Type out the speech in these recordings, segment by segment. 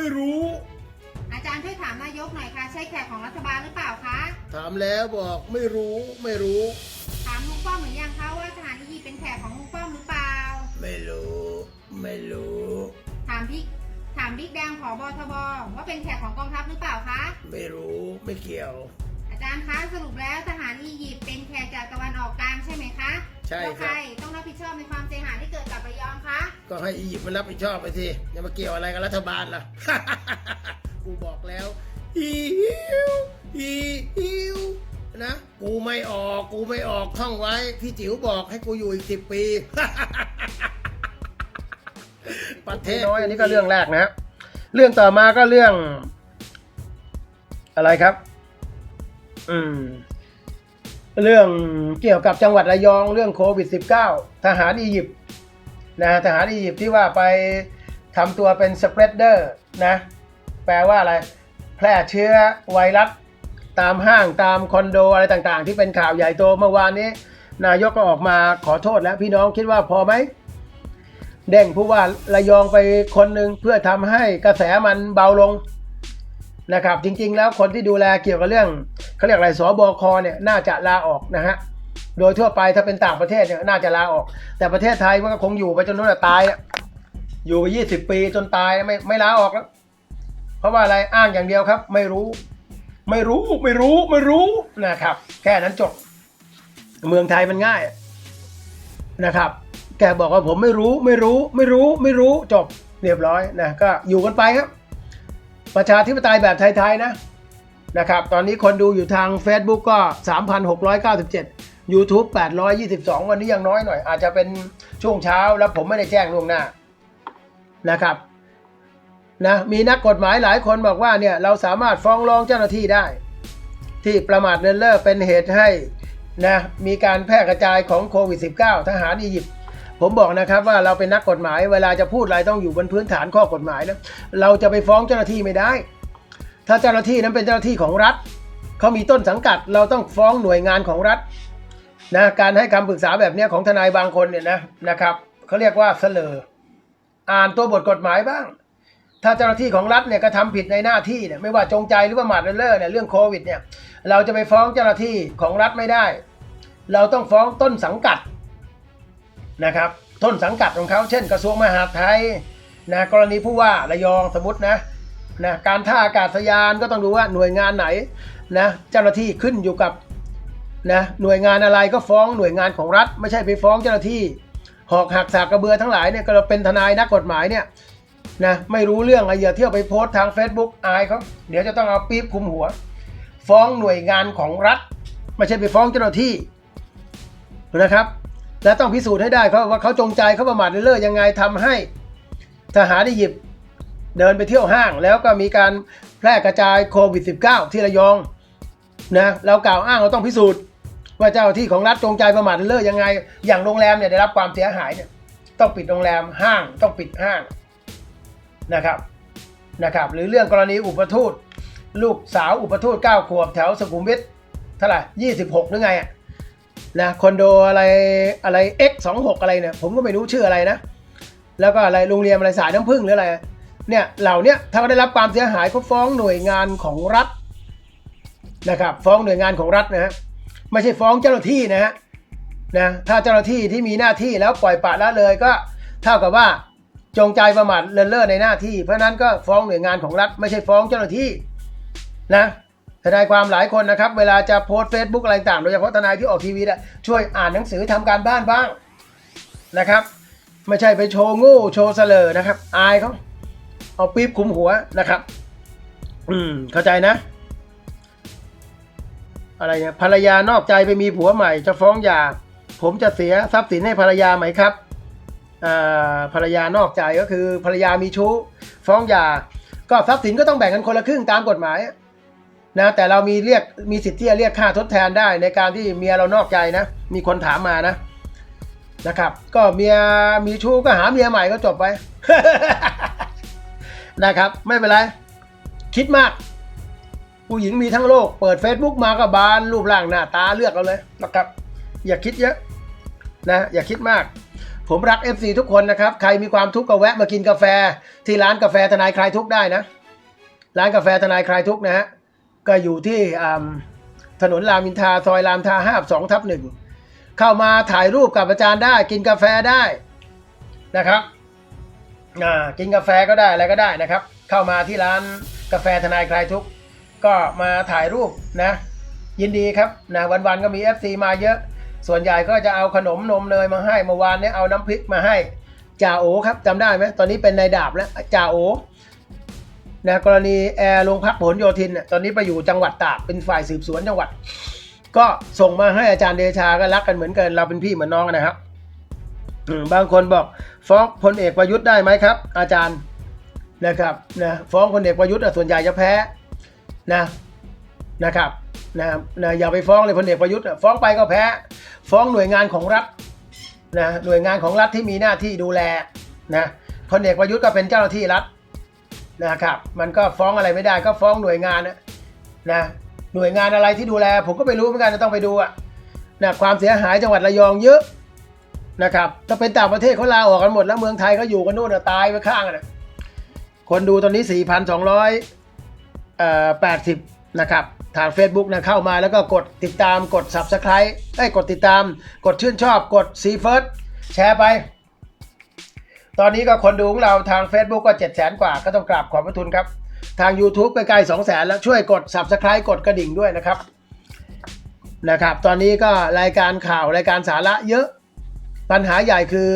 ไม่รู้ อาจารย์ช่วยถามนายกหน่อยค่ะ ใช่แขกของรัฐบาลหรือเปล่าคะ ถามแล้วบอกไม่รู้ไม่รู้ ถามลุงป้อมหรือยังคะว่าทหารอียิปต์เป็นแขกของลุงป้อมหรือเปล่า ไม่รู้ ไม่รู้ ถามบิ๊กถามบิ๊กแดงผอบทบว่าเป็นแขกของกองทัพหรือเปล่าคะ ไม่รู้ไม่เกี่ยว อาจารย์คะสรุปแล้วทหารอียิปต์เป็นแขกจากตะวันออกกลางใช่ไหมคะ ใช่แล้วคใครัรบ ต้องรับผิดชอบในความเสียหายที่เกิดกับระยองคะก็ให้อียิปต์มันรับผิดชอบไปสิอย่ามาเกี่ยวอะไรกับรัฐบาลล่ะ กูบอกแล้วอีฮิวอีฮิวนะกูไม่ออกกูไม่ออกท่องไว้ พี่จิ๋วบอกให้กูอยู่อีกสิบปี ประเทศน้อยอันนี้ก็เรื่องแรกนะฮะเรื่องต่อมาก็เรื่อง อะไรครับ อืม เรื่องเกี่ยวกับจังหวัดระยองเรื่องโควิด -19 ทหารอียิปต์นะทหารอียิปต์ที่ว่าไปทำตัวเป็นสเปรดเดอร์นะแปลว่าอะไร แพร่เชื้อไวรัสตามห้างตามคอนโดอะไรต่างๆ ที่เป็นข่าวใหญ่โตเมื่อวานนี้ นายกก็ออกมาขอโทษแล้วพี่น้องคิดว่าพอไหมเด้งผู้ว่าระยองไปคนหนึ่งเพื่อทำให้กระแสมันเบาลง นะครับ จริง ๆ แล้วคนที่ดูแลเกี่ยวกับเรื่องเขาเรียกอะไรสบคเนี่ยน่าจะลาออกนะฮะโดยทั่วไปถ้าเป็นต่างประเทศเนี่ยน่าจะลาออก แต่ประเทศไทยมันก็คงอยู่ไปจนนู้นนะตายอะอยู่ไปยี่สิบปีจนตายไม่ไม่ลาออกแล้วเพราะว่าอะไรอ้างอย่างเดียวครับ ไม่รู้ ไม่รู้ไม่รู้ไม่รู้นะครับ แค่นั้นจบเมืองไทยมันง่ายนะครับแกบอกว่าผมไม่รู้ไม่รู้ไม่รู้ไม่รู้จบเรียบร้อยนะก็อยู่กันไปครับ ประชาธิปไตยแบบไทย ๆ นะนะครับ ตอนนี้คนดูอยู่ทาง Facebook ก็ 3,697 YouTube 822 วันนี้ยังน้อยหน่อย อาจจะเป็นช่วงเช้าแล้วผมไม่ได้แจ้งล่วงหน้านะครับนะมีนักกฎหมายหลายคนบอกว่าเนี่ยเราสามารถฟ้องร้องเจ้าหน้าที่ได้ ที่ประมาทเลินเล่อเป็นเหตุให้นะมีการแพร่กระจายของโควิด -19 ทหารอียิปต์ ผมบอกนะครับว่าเราเป็นนักกฎหมาย เวลาจะพูดอะไรต้องอยู่บนพื้นฐานข้อกฎหมายนะเราจะไปฟ้องเจ้าหน้าที่ไม่ได้ ถ้าเจ้าหน้าที่นั้นเป็นเจ้าหน้าที่ของรัฐเขามีต้นสังกัด เราต้องฟ้องหน่วยงานของรัฐนะการให้คำปรึกษาแบบนี้ของทนายบางคนเนี่ยนะนะครับเขาเรียกว่าเสลออ่านตัวบทกฎหมายบ้าง ถ้าเจ้าหน้าที่ของรัฐเนี่ยกระทำผิดในหน้าที่เนี่ยไม่ว่าจงใจหรือว่าหมาดเลินเล่อเนี่ยเรื่องโควิดเนี่ยเราจะไปฟ้องเจ้าหน้าที่ของรัฐไม่ได้ เราต้องฟ้องต้นสังกัด นะครับต้นสังกัดของเขาเช่นกระทรวงมหาดไทยนะกรณีผู้ว่าระยองสมมตินะนะการท่าอากาศยานก็ต้องดูว่าหน่วยงานไหนนะเจ้าหน้าที่ขึ้นอยู่กับนะหน่วยงานอะไรก็ฟ้องหน่วยงานของรัฐ ไม่ใช่ไปฟ้องเจ้าหน้าที่ หอกหักสากกระเบือทั้งหลายเนี่ยก็เราเป็นทนายนักกฎหมายเนี่ยนะไม่รู้เรื่องอะไรอย่าเที่ยวไปโพสต์ทาง Facebook อายเขาเดี๋ยวจะต้องเอาปี๊บคุมหัว ฟ้องหน่วยงานของรัฐ ไม่ใช่ไปฟ้องเจ้าหน้าที่นะครับ และต้องพิสูจน์ให้ได้เขาว่าเขาจงใจเขาประมาทเลื่อยังไงทำให้ทหารอียิปต์เดินไปเที่ยวห้าง แล้วก็มีการแพร่กระจายโควิด -19 ที่ระยองนะเรากล่าวอ้างเราต้องพิสูจน์ว่าเจ้าที่ของรัฐจงใจประมาทเลื่อยังไง อย่างโรงแรมเนี่ยได้รับความเสียหายเนี่ยต้องปิดโรงแรมห้างต้องปิดห้างนะครับนะครับ หรือเรื่องกรณีอุปทูตลูกสาวอุปทูตเก้าขวบแถวสุขุมวิทเท่าไหร่ยี่สิบหกหรือไงอะ นะคอนโดอะไรอะไร X 2 6 อะไรเนี่ยผมก็ไม่รู้ชื่ออะไรนะ แล้วก็อะไรโรงเรียนอะไรสายน้ำผึ้งหรืออะไรเนี่ยเหล่าเนี้ยถ้าได้รับความเสียหายเขาฟ้องหน่วยงานของรัฐนะครับฟ้องหน่วยงานของรัฐนะฮะไม่ใช่ฟ้องเจ้าหน้าที่นะฮะนะถ้าเจ้าหน้าที่ที่มีหน้าที่แล้วปล่อยปละละเลยก็เท่ากับว่าจงใจประมาทเลินเล่อในหน้าที่ เพราะนั้นก็ฟ้องหน่วยงานของรัฐ ไม่ใช่ฟ้องเจ้าหน้าที่นะ ทนายความหลายคนนะครับ เวลาจะโพสต์เฟซบุ๊กอะไรต่างโดยเฉพาะทนายที่ออกทีวีนะช่วยอ่านหนังสือทำการบ้านบ้างนะครับ ไม่ใช่ไปโชว์ง่โชว์เสลอนะครับ อายเขาเอาปี๊บคุมหัวนะครับ อืม เข้าใจนะ อะไรเนี่ยภรรยานอกใจไปมีผัวใหม่ จะฟ้องหย่า ผมจะเสียทรัพย์สินให้ภรรยาไหมครับอ่าภรรยานอกใจก็คือภรรยามีชู้ ฟ้องหย่า ก็ทรัพย์สินก็ต้องแบ่งกันคนละครึ่งตามกฎหมาย นะแต่เรามีเรียกมีสิทธิ์ที่จะเรียกค่าทดแทนได้ในการที่เมียเรานอกใจนะ มีคนถามมานะนะครับ ก็เมียมีชู้ก็หาเมียใหม่ก็จบไปนะครับ ไม่เป็นไร คิดมาก ผู้หญิงมีทั้งโลก เปิด Facebook มาก็บานรูปร่างหน้าตาเลือกเอาเลยนะครับ อย่าคิดเยอะนะ อย่าคิดมาก ผมรัก FC ทุกคนนะครับ ใครมีความทุกข์ก็แวะมากินกาแฟ ที่ร้านกาแฟทนายคลายทุกข์ได้นะ ร้านกาแฟทนายคลายทุกข์นะฮะ ก็อยู่ที่ถนนรามอินทาซอยรามทาห้าสองทับหนึ่งเข้ามาถ่ายรูปกับอาจารย์ได้กินกาแฟได้นะครับอ่ากินกาแฟก็ได้อะไรก็ได้นะครับ เข้ามาที่ร้านกาแฟทนายคลายทุกก็มาถ่ายรูปนะ ยินดีครับนะวันๆก็มี FC มาเยอะ ส่วนใหญ่ก็จะเอาขนมนมเนยมาให้เมื่อวานเนี้เอาน้ำพริกมาให้จ่าโอครับจำได้ไหมตอนนี้เป็นนายดาบแล้วจ่าโอ นะกรณีแอร์โรงพักผลโยธินเนี่ยตอนนี้ไปอยู่จังหวัดตากเป็นฝ่ายสืบสวนจังหวัด ก็ส่งมาให้อาจารย์เดชาก็รักกันเหมือนกันเราเป็นพี่เหมือนน้องนะครับอืมบางคนบอกฟ้องพลเอกประยุทธ์ได้ไหมครับ อาจารย์นะครับนะฟ้องพลเอกประยุทธ์ส่วนใหญ่จะแพ้นะนะครับนะนะอย่าไปฟ้องเลยพลเอกประยุทธ์ฟ้องไปก็แพ้ ฟ้องหน่วยงานของรัฐนะหน่วยงานของรัฐที่มีหน้าที่ดูแลนะพลเอกประยุทธ์ก็เป็นเจ้าหน้าที่รัฐ นะครับ มันก็ฟ้องอะไรไม่ได้ก็ฟ้องหน่วยงานนะนะหน่วยงานอะไรที่ดูแล ผมก็ไม่รู้เหมือนกันจะต้องไปดูอะนะความเสียหายจังหวัดระยองเยอะนะครับถ้าเป็นต่างประเทศเขาลาออกกันหมดแล้วเมืองไทยเขาอยู่กันนู่นนะตายไปข้างนะคนดูตอนนี้ 4,200เอ่อ80 นะครับทาง Facebook นะเข้ามาแล้วก็กดติดตามกด Subscribe เอ้กดติดตาม กดชื่นชอบกด See First แชร์ไป ตอนนี้ก็คนดูของเราทาง Facebook ก็7 0 0 0 0 กว่า ก็ต้องกราบขอบพระคุณครับ ทาง YouTube ใกล้ๆ2 0 0 0 0 แล้วช่วยกด Subscribe กดกระดิ่งด้วยนะครับนะครับ ตอนนี้ก็รายการข่าวรายการสาระเยอะ ปัญหาใหญ่คือ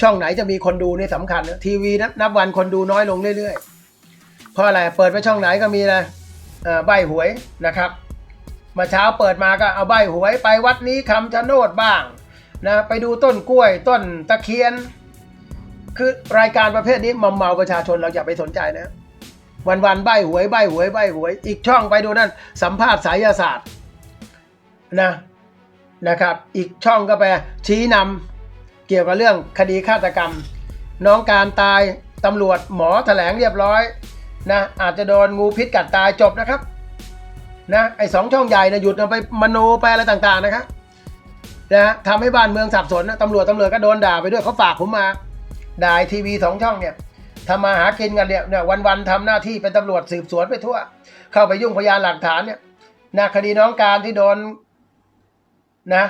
ช่องไหนจะมีคนดูนี่สำคัญ ทีวีนับวันคนดูน้อยลงเรื่อยๆ เพราะอะไรเปิดไปช่องไหนก็มีอะใบหวยนะครับมาเช้าเปิดมาก็เอาใบหวยไปวัดนี้คำชะโนดบ้างนะไปดูต้นกล้วยต้นตะเคียน คือรายการประเภทนี้มอมเมาประชาชนเราอย่าไปสนใจนะวันวันใบหวยใบหวยใบหวย อีกช่องไปดูนั่นสัมภาษณ์สายศาสตร์นะนะครับ อีกช่องก็ไปชี้นำเกี่ยวกับเรื่องคดีฆาตกรรม น้องการตายตำรวจหมอแถลงเรียบร้อยนะอาจจะโดนงูพิษกัดตายจบนะครับนะไอ้สองช่องใหญ่นะหยุดเอาไปมโนไปอะไรต่างๆนะครับนะทำให้บ้านเมืองสับสนนะตำรวจตำรวจก็โดนด่าไปด้วยเขาฝากผมมา ด่าทีวีสองช่องเนี่ยทำมาหากินกันเนี่ยเนี่ยวันๆทำหน้าที่เป็นตำรวจสืบสวนไปทั่ว เข้าไปยุ่งพยานหลักฐานเนี่ยนะคดีน้องการที่โดนนะ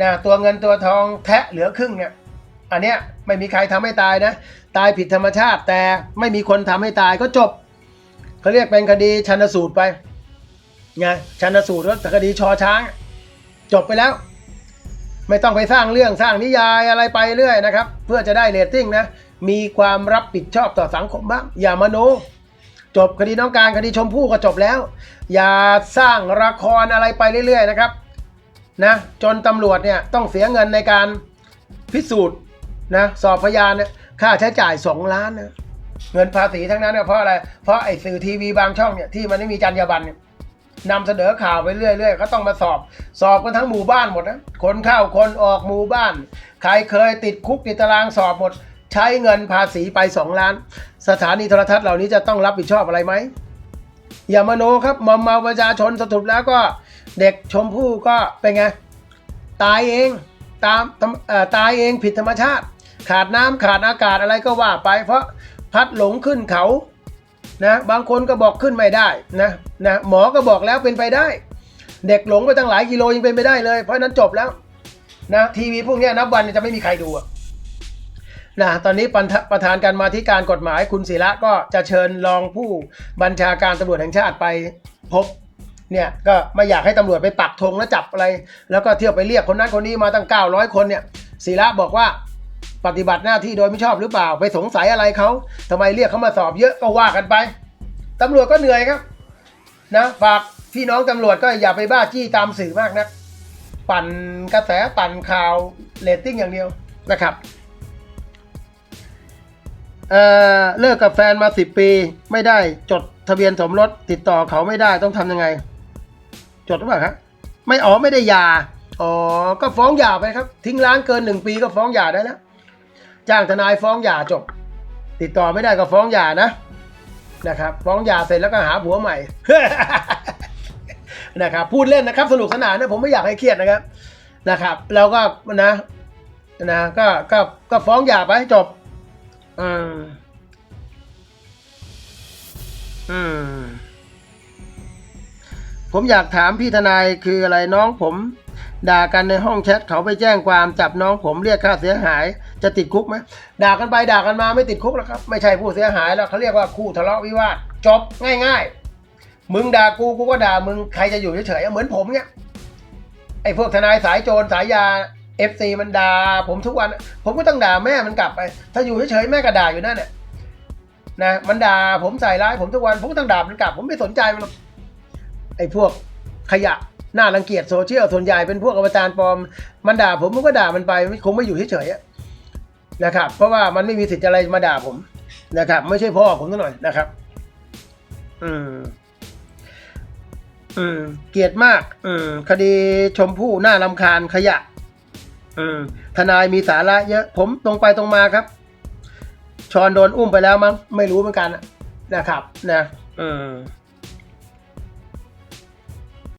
นะตัวเงินตัวทองแทะเหลือครึ่งเนี่ยอันเนี้ยไม่มีใครทำให้ตายนะ ตายผิดธรรมชาติ แต่ไม่มีคนทำให้ตายก็จบเขาเรียกเป็นคดีชันสูตรไปไงชันสูตรว่คดีชอช้าง จบไปแล้ว ไม่ต้องไปสร้างเรื่องสร้างนิยายอะไรไปเรื่อยนะครับ เพื่อจะได้เรตติ้งนะ มีความรับผิดชอบต่อสังคมบ้างอย่ามาโนจบคดีน้องการคดีชมพู่ก็จบแล้ว อย่าสร้างละครอะไรไปเรื่อย ๆ นะครับนะจนตำรวจเนี่ยต้องเสียเงินในการพิสูจน์นะสอบพยานเนี่ยค่าใช้จ่าย 2 ล้านนะเงินภาษีทั้งนั้นเนี่ยเพราะอะไร เพราะไอ้สื่อทีวีบางช่องเนี่ยที่มันไม่มีจรรยาบรรณเนี่ย นำเสนอข่าวไปเรื่อย ๆ ก็ต้องมาสอบ สอบกันทั้งหมู่บ้านหมดนะคนเข้าคนออกหมู่บ้าน ใครเคยติดคุกติดตารางสอบหมด ใช้เงินภาษีไป 2 ล้าน สถานีโทรทัศน์เหล่านี้จะต้องรับผิดชอบอะไรไหมอย่ามาโนครับมอมเมาประชาชนสรุปแล้วก็เด็กชมพู่ก็เป็นไง ตายเองตามตายเองผิดธรรมชาติ ขาดน้ำขาดอากาศอะไรก็ว่าไป เพราะพัดหลงขึ้นเขา นะบางคนก็บอกขึ้นไม่ได้นะนะหมอก็บอกแล้วเป็นไปได้ เด็กหลงไปตั้งหลายกิโลยังเป็นไปได้เลยเพราะนั้นจบแล้วนะทีวีพวกนี้นับวันจะไม่มีใครดูนะตอนนี้ประธประธานการมาธิการกฎหมายคุณศิระก็จะเชิญรองผู้บัญชาการตำรวจแห่งชาติไปพบเนี่ยก็ไม่อยากให้ตำรวจไปปักธงแล้วจับอะไร แล้วก็เที่ยวไปเรียกคนนั้นคนนี้มาตั้ง900 คนเนี่ยศิระบอกว่า ปฏิบัติหน้าที่โดยไม่ชอบหรือเปล่า ไปสงสัยอะไรเขาทำไมเรียกเขามาสอบเยอะก็ว่ากันไปตำรวจก็เหนื่อยครับ นะฝากพี่น้องตำรวจก็อย่าไปบ้าจี้ตามสื่อมากนะปั่นกระแสปั่นข่าวเรตติ้งอย่างเดียวนะครับเออเลิกกับแฟนมาสิบปีไม่ได้จดทะเบียนสมรสติดต่อเขาไม่ได้ต้องทำยังไง จดหรือเปล่าครับไม่อ๋อไม่ได้ยาอ๋อก็ฟ้องหย่าไปครับ ทิ้งร้างเกินหนึ่งปีก็ฟ้องหย่าได้แล้ว จ้างทนายฟ้องหย่าจบ ติดต่อไม่ได้ก็ฟ้องหย่านะนะครับ ฟ้องหย่าเสร็จแล้วก็หาผัวใหม่ นะครับพูดเล่นนะครับ สนุกสนานนะผมไม่อยากให้เครียดนะครับนะครับแล้วก็นะนะก็ก็ก็ฟ้องหย่าไปจบอืมอืมผมอยากถามพี่ทนายคืออะไรน้องผม ด่ากันในห้องแชทเขาไปแจ้งความจับน้องผมเรียกค่าเสียหาย จะติดคุกไหมด่ากันไปด่ากันมาไม่ติดคุกแล้วครับ ไม่ใช่ผู้เสียหายแล้วเขาเรียกว่าคู่ทะเลาะวิวาทจบง่าย ๆ มึงด่ากูกูก็ด่ามึงใครจะอยู่เฉยๆเหมือนผมเนี่ยไอ้พวกทนายสายโจรสายยาเอฟซีมันด่าผมทุกวัน ผมก็ต้องด่าแม่มันกลับไป ถ้าอยู่เฉยๆแม่ก็ด่าอยู่นั่นแหละนะมันด่าผมใส่ร้ายผมทุกวัน ผมก็ต้องด่ามันกลับ ผมไม่สนใจมันไอ้พวกขยะ น่ารังเกียจโซเชียลส่วนใหญ่เป็นพวกอวตารปลอมมันด่าผมผมก็ด่ามันไปคงไม่อยู่เฉยๆนะครับ เพราะว่ามันไม่มีสิทธิ์อะไรมาด่าผมนะครับ ไม่ใช่พ่อผมซะหน่อยนะครับ อืม อืม เกลียดมาก อืม คดีชมพู่น่ารำคาญขยะ อืม ทนายมีสาระเยอะ ผมตรงไปตรงมาครับชอนโดนอุ้มไปแล้วมั้งไม่รู้เหมือนกันนะครับ นะ อืม